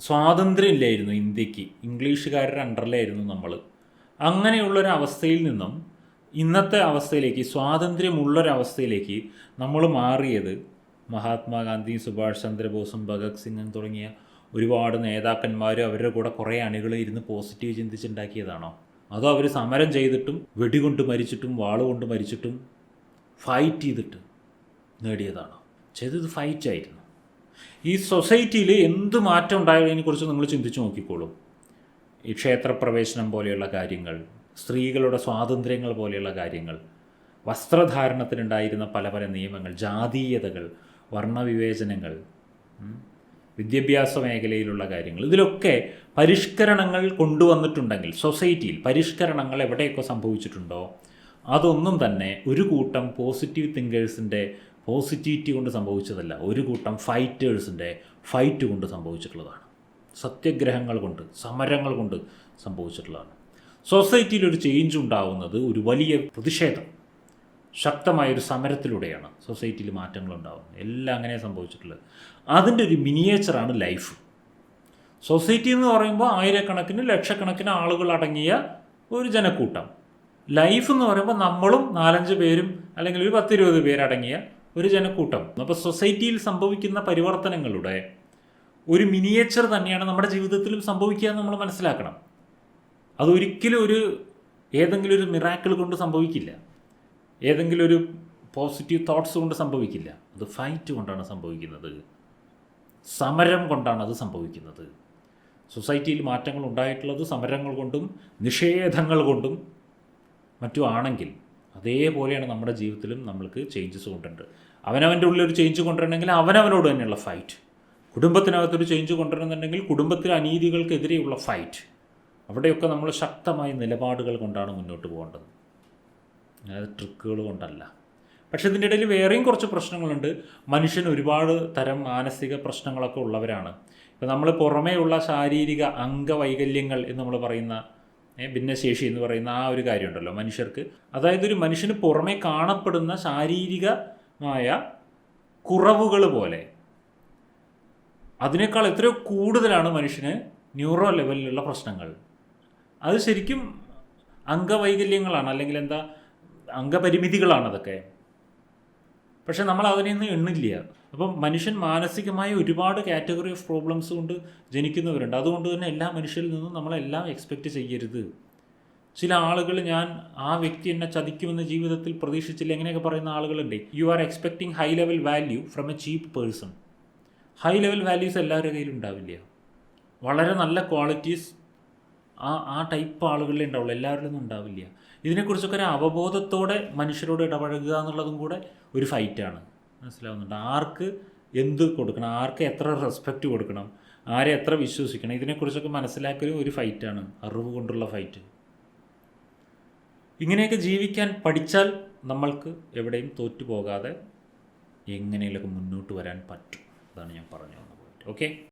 സ്വാതന്ത്ര്യം ഇല്ലായിരുന്നു ഇന്ത്യയ്ക്ക്. ഇംഗ്ലീഷുകാരുടെ അണ്ടറിലായിരുന്നു നമ്മൾ അങ്ങനെയുള്ളൊരവസ്ഥയിൽ നിന്നും ഇന്നത്തെ അവസ്ഥയിലേക്ക് സ്വാതന്ത്ര്യമുള്ളൊരവസ്ഥയിലേക്ക് നമ്മൾ മാറിയത് മഹാത്മാഗാന്ധിയും സുഭാഷ് ചന്ദ്രബോസും ഭഗത് സിംഗും തുടങ്ങിയ ഒരുപാട് നേതാക്കന്മാരും അവരുടെ കൂടെ കുറേ അണികൾ ഇരുന്ന് പോസിറ്റീവ് ചിന്തിച്ചുണ്ടാക്കിയതാണോ? അതോ അവർ സമരം ചെയ്തിട്ടും വെടികൊണ്ട് മരിച്ചിട്ടും വാളുകൊണ്ട് മരിച്ചിട്ടും ഫൈറ്റ് ചെയ്തിട്ട് നേടിയതാണോ? ചെയ്തത് ഫൈറ്റ് ആയിരുന്നു ഈ സൊസൈറ്റിയിൽ എന്ത് മാറ്റം ഉണ്ടായതിനെ കുറിച്ച് നിങ്ങൾ ചിന്തിച്ചു നോക്കിക്കോളും. ഈ ക്ഷേത്രപ്രവേശനം പോലെയുള്ള കാര്യങ്ങൾ സ്ത്രീകളുടെ സ്വാതന്ത്ര്യങ്ങൾ പോലെയുള്ള കാര്യങ്ങൾ വസ്ത്രധാരണത്തിനുണ്ടായിരുന്ന പല പല നിയമങ്ങൾ ജാതീയതകൾ വർണവിവേചനങ്ങൾ വിദ്യാഭ്യാസ മേഖലയിലുള്ള കാര്യങ്ങൾ ഇതിലൊക്കെ പരിഷ്കരണങ്ങൾ കൊണ്ടുവന്നിട്ടുണ്ടെങ്കിൽ സൊസൈറ്റിയിൽ പരിഷ്കരണങ്ങൾ എവിടെയൊക്കെ സംഭവിച്ചിട്ടുണ്ടോ അതൊന്നും തന്നെ ഒരു കൂട്ടം പോസിറ്റീവ് തിങ്കേഴ്സിന്റെ പോസിറ്റിവിറ്റി കൊണ്ട് സംഭവിച്ചതല്ല. ഒരു കൂട്ടം ഫൈറ്റേഴ്സിന്റെ ഫൈറ്റ് കൊണ്ട് സംഭവിച്ചിട്ടുള്ളതാണ്. സത്യഗ്രഹങ്ങൾ കൊണ്ട് സമരങ്ങൾ കൊണ്ട് സംഭവിച്ചിട്ടുള്ളതാണ്. സൊസൈറ്റിയിൽ ഒരു ചേഞ്ച് ഉണ്ടാകുന്നത് ഒരു വലിയ പ്രതിഷേധം. ശക്തമായൊരു സമരത്തിലൂടെയാണ് സൊസൈറ്റിയിൽ മാറ്റങ്ങൾ ഉണ്ടാകുന്നത് എല്ലാം അങ്ങനെ സംഭവിച്ചിട്ടുള്ളത്. അതിന്റെ ഒരു മിനിയേച്ചറാണ് ലൈഫ് സൊസൈറ്റി എന്ന് പറയുമ്പോൾ ആയിരക്കണക്കിന് ലക്ഷക്കണക്കിന് ആളുകൾ അടങ്ങിയ ഒരു ജനക്കൂട്ടം. ലൈഫ് എന്ന് പറയുമ്പോൾ നമ്മളും നാലഞ്ച് പേരും അല്ലെങ്കിൽ ഒരു പത്തിരുപത് പേരടങ്ങിയ ഒരു ജനക്കൂട്ടം. അപ്പോൾ സൊസൈറ്റിയിൽ സംഭവിക്കുന്ന പരിവർത്തനങ്ങളുടെ ഒരു മിനിയേച്ചർ തന്നെയാണ് നമ്മുടെ ജീവിതത്തിലും സംഭവിക്കുക എന്ന് നമ്മൾ മനസ്സിലാക്കണം. അതൊരിക്കലും ഒരു ഏതെങ്കിലും ഒരു മിറാക്കിൾ കൊണ്ട് സംഭവിക്കില്ല. ഏതെങ്കിലും ഒരു പോസിറ്റീവ് തോട്ട്സ് കൊണ്ട് സംഭവിക്കില്ല. അത് ഫൈറ്റ് കൊണ്ടാണ് സംഭവിക്കുന്നത്. സമരം കൊണ്ടാണ് അത് സംഭവിക്കുന്നത്. സൊസൈറ്റിയിൽ മാറ്റങ്ങൾ ഉണ്ടായിട്ടുള്ളത് സമരങ്ങൾ കൊണ്ടും നിഷേധങ്ങൾ കൊണ്ടും മറ്റും ആണെങ്കിൽ അതേപോലെയാണ് നമ്മുടെ ജീവിതത്തിലും നമ്മൾക്ക് ചേഞ്ചസ് കൊണ്ടുണ്ട് അവനവന്റെ ഉള്ളിൽ ഒരു ചേഞ്ച് കൊണ്ടുവരണമെങ്കിൽ അവനവനോട് തന്നെയുള്ള ഫൈറ്റ് കുടുംബത്തിനകത്തൊരു ചേഞ്ച് കൊണ്ടുവരണമെന്നുണ്ടെങ്കിൽ കുടുംബത്തിലെ അനീതികൾക്കെതിരെയുള്ള ഫൈറ്റ് അവിടെയൊക്കെ നമ്മൾ ശക്തമായ നിലപാടുകൾ കൊണ്ടാണ് മുന്നോട്ട് പോകേണ്ടത്. അതായത് ട്രിക്കുകൾ കൊണ്ടല്ല. പക്ഷേ ഇതിന്റെ ഇടയിൽ വേറെയും കുറച്ച് പ്രശ്നങ്ങളുണ്ട്. മനുഷ്യൻ ഒരുപാട് തരം മാനസിക പ്രശ്നങ്ങളൊക്കെ ഉള്ളവരാണ്. ഇപ്പോൾ നമ്മൾ പുറമേയുള്ള ശാരീരിക അംഗവൈകല്യങ്ങൾ എന്ന് നമ്മൾ പറയുന്ന ഭിന്നശേഷി എന്ന് പറയുന്ന ആ ഒരു കാര്യമുണ്ടല്ലോ മനുഷ്യർക്ക്. അതായത് ഒരു മനുഷ്യന് പുറമെ കാണപ്പെടുന്ന ശാരീരികമായ കുറവുകൾ പോലെ. അതിനേക്കാൾ എത്രയോ കൂടുതലാണ് മനുഷ്യന് ന്യൂറോ ലെവലിലുള്ള പ്രശ്നങ്ങൾ. അത് ശരിക്കും അംഗവൈകല്യങ്ങളാണ് അല്ലെങ്കിൽ എന്താ അംഗപരിമിതികളാണ് അതൊക്കെ. പക്ഷെ നമ്മൾ അതിനെയൊന്നും എണ്ണില്ല അപ്പം മനുഷ്യൻ മാനസികമായ ഒരുപാട് കാറ്റഗറി ഓഫ് പ്രോബ്ലംസ് കൊണ്ട് ജനിക്കുന്നവരുണ്ട്. അതുകൊണ്ട് തന്നെ എല്ലാ മനുഷ്യരിൽ നിന്നും നമ്മളെല്ലാം എക്സ്പെക്റ്റ് ചെയ്യരുത്. ചില ആളുകൾ ഞാൻ ആ വ്യക്തി എന്നെ ചതിക്കുമെന്ന് ജീവിതത്തിൽ പ്രതീക്ഷിച്ചില്ല എങ്ങനെയൊക്കെ പറയുന്ന ആളുകളുണ്ട്. You are expecting high level value from a cheap person high level values എല്ലാവരുടെ കയ്യിലും ഉണ്ടാവില്ല. വളരെ നല്ല ക്വാളിറ്റീസ് ആ ആ ടൈപ്പ് ആളുകളിലേ ഉണ്ടാവുള്ളൂ. എല്ലാവരിലൊന്നും ഉണ്ടാവില്ല. ഇതിനെക്കുറിച്ചൊക്കെ ഒരു അവബോധത്തോടെ മനുഷ്യരോട് ഇടപഴകുക എന്നുള്ളതും കൂടെ ഒരു ഫൈറ്റാണ് മനസ്സിലാവുന്നുണ്ട്? ആർക്ക് എന്ത് കൊടുക്കണം? ആർക്ക് എത്ര റെസ്പെക്റ്റ് കൊടുക്കണം? ആരെ എത്ര വിശ്വസിക്കണം? ഇതിനെക്കുറിച്ചൊക്കെ മനസ്സിലാക്കലും ഒരു ഫൈറ്റാണ് അറിവ് കൊണ്ടുള്ള ഫൈറ്റ് ഇങ്ങനെയൊക്കെ ജീവിക്കാൻ പഠിച്ചാൽ നമ്മൾക്ക് എവിടെയും തോറ്റു പോകാതെ എങ്ങനെയൊക്കെ മുന്നോട്ട് വരാൻ പറ്റും. അതാണ് ഞാൻ പറഞ്ഞു വന്ന പോയിട്ട് ഓക്കെ